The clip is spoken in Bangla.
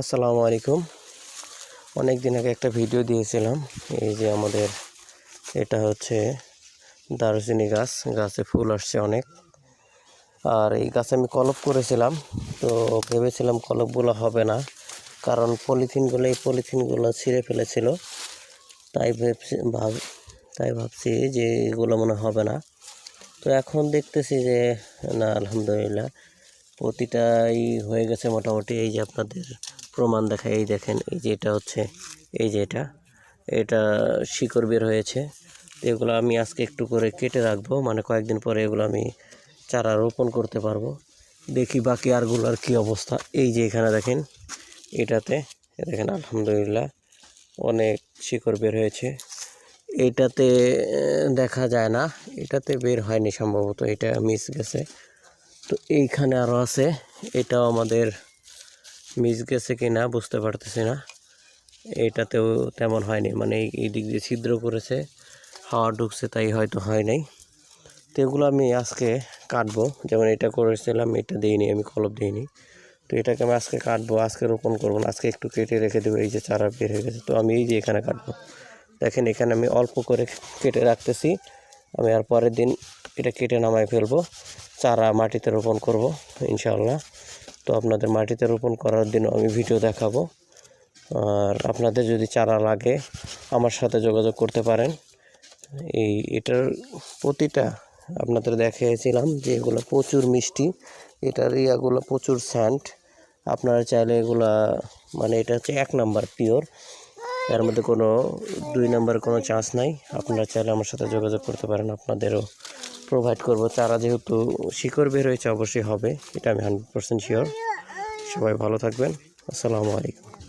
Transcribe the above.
আসসালামু আলাইকুম। অনেক দিন আগে একটা ভিডিও দিয়েছিলাম, এই যে আমাদের এটা হচ্ছে দারুচিনি গাছ, গাছে ফুল আসছে অনেক। আর এই গাছে আমি কলপ করেছিলাম, তো ভেবেছিলাম কলপগুলো হবে না, কারণ পলিথিনগুলো, এই পলিথিনগুলো ছিঁড়ে ফেলেছিল। তাই ভেবছি, ভাব, তাই ভাবছি যে এগুলো মনে হবে না। তো এখন দেখতেছি যে, না, আলহামদুলিল্লাহ, প্রতিটাই হয়ে গেছে মোটামুটি, এই যে আপনাদের প্রমাণ দেখায়। এই দেখেন, এই যে এটা হচ্ছে, এই যে এটা এটা শিকড় বের হয়েছে। এগুলো আমি আজকে একটু করে কেটে রাখব মানে কয়েকদিন পরে এগুলো আমি চারা রোপণ করতে পারব। দেখি বাকি আরগুলোর কী অবস্থা। এই যে এখানে দেখেন, এটাতে দেখেন, আলহামদুলিল্লাহ অনেক শিকড় বের হয়েছে। এটাতে দেখা যায় না, এটাতে বের হয়নি সম্ভবত, এটা মিস গেছে। তো এইখানে আরও আছে, এটাও আমাদের মিস গেছে কি না বুঝতে পারতেছি না। এটাতেও তেমন হয়নি। মানে এই- দিক দিয়ে ছিদ্র করেছে, হাওয়া ঢুকছে, তাই হয়তো হয় নাই। তো এগুলো আমি আজকে কাটবো। যেমন এটা করেছিলাম, এটা দিইনি, আমি কলপ দিইনি। তো এটাকে আমি আজকে কাটবো, আজকে রোপণ করব না, আজকে একটু কেটে রেখে দেবো। এই যে চারা বের হয়ে গেছে, তো আমি এই যে এখানে কাটবো। দেখেন, এখানে আমি অল্প করে কেটে রাখতেছি। আমি আর পরের দিন এটা কেটে নামায় ফেলব, চারা মাটিতে রোপণ করব, ইনশাআল্লাহ। তো আপনাদের মাটিতে রোপণ করার দিনও আমি ভিডিও দেখাবো। আর আপনাদের যদি চারা লাগে, আমার সাথে যোগাযোগ করতে পারেন। এই এটার প্রতিটা আপনাদের দেখিয়েছিলাম যে এগুলো প্রচুর মিষ্টি, এটার ইয়াগুলো প্রচুর স্যান্ড আপনারা চাইলে এগুলা মানে এটা হচ্ছে এক নাম্বার পিওর। এর মধ্যে কোনো, দুই নাম্বার কোনো চান্স নাই। আপনারা চাইলে আমার সাথে যোগাযোগ করতে পারেন, আপনাদেরও প্রোভাইড করব। তারা যেহেতু শিকড় বের হয়েছে, অবশ্যই হবে। এটা আমি হান্ড্রেড পার্সেন্ট শিওর সবাই ভালো থাকবেন। আসসালামু আলাইকুম।